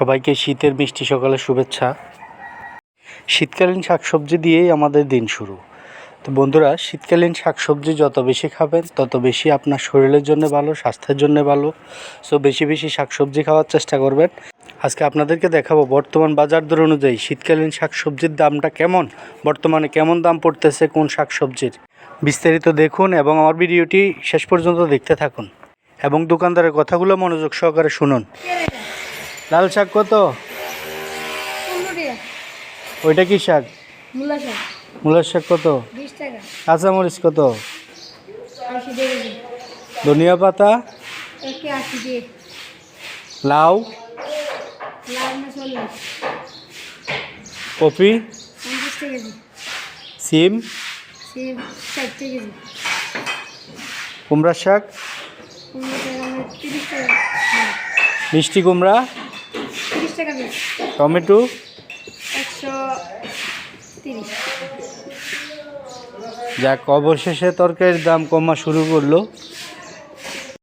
সবাইকে শীতের মিষ্টি সকালের শুভেচ্ছা। শীতকালীন শাকসবজি দিয়েই আমাদের দিন শুরু। তো বন্ধুরা, শীতকালীন শাকসবজি যত বেশি খাবেন, তত বেশি আপনার শরীরের জন্য ভালো, স্বাস্থ্যের জন্য ভালো। সো বেশি বেশি শাকসবজি খাওয়ার চেষ্টা করবেন। আজকে আপনাদেরকে দেখাবো বর্তমান বাজার দর অনুযায়ী শীতকালীন শাকসবজির দামটা কেমন, বর্তমানে কেমন দাম পড়তেছে কোন শাকসবজির। বিস্তারিত দেখুন এবং আমার ভিডিওটি শেষ পর্যন্ত দেখতে থাকুন। এবং দোকানদারের কথাগুলো মনোযোগ সহকারে শুনুন। লাল শাক কত? ওইটা কি শাক? মূলা শাক। মূলার শাক কত? কাঁচামরিচ কত? ধনিয়া পাতা? লাউ? কপি? সিম? কুমড়ার শাক? মিষ্টি কুমড়া? টাকা পিস টমেটো? একশো তিরিশ। যাক অবশেষে তরকারির দাম কমা শুরু করল।